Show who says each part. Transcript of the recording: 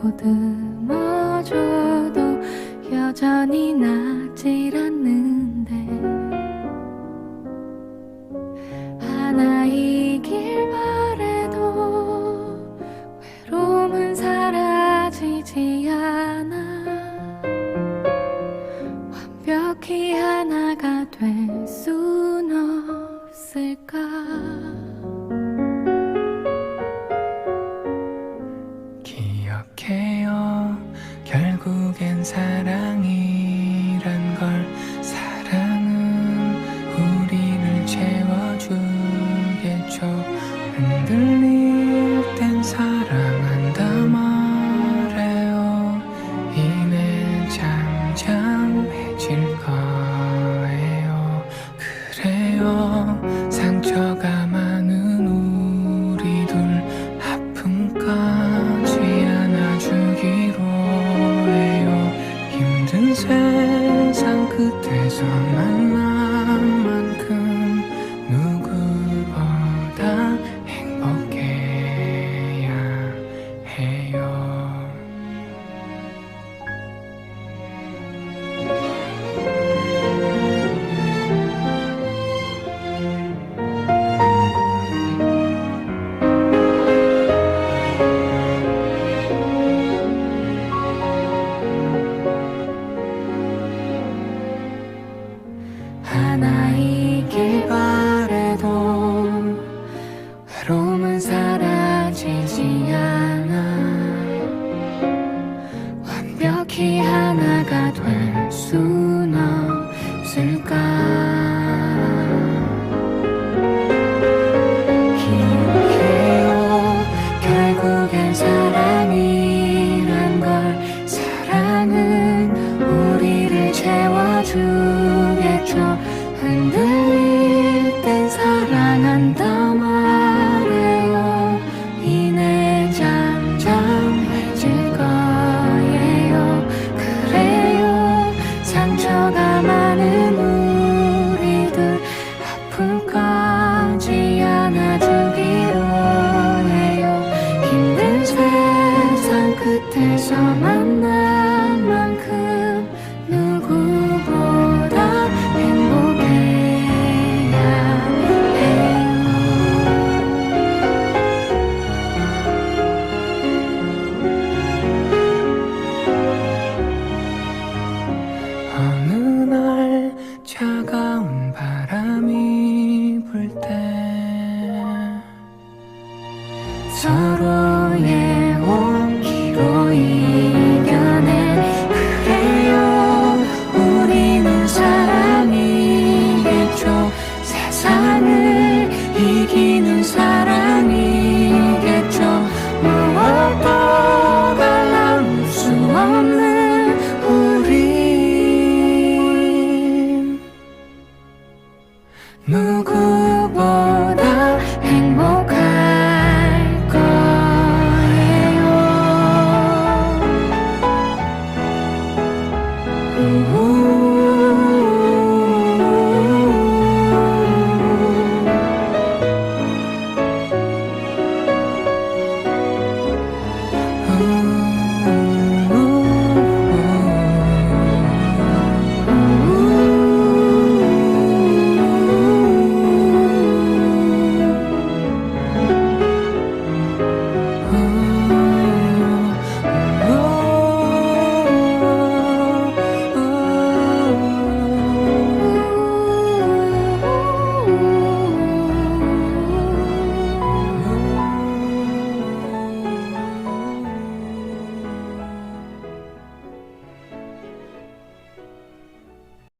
Speaker 1: 보듬어줘도 여전히 나질
Speaker 2: 않네. 결국엔 사랑이란 걸 사랑은 우리를 채워주겠죠. 흔들리 他
Speaker 1: 们。 나이길 바래도 외로움은 사라지지 않아. 완벽히 하나가 될 수는 없을까? saw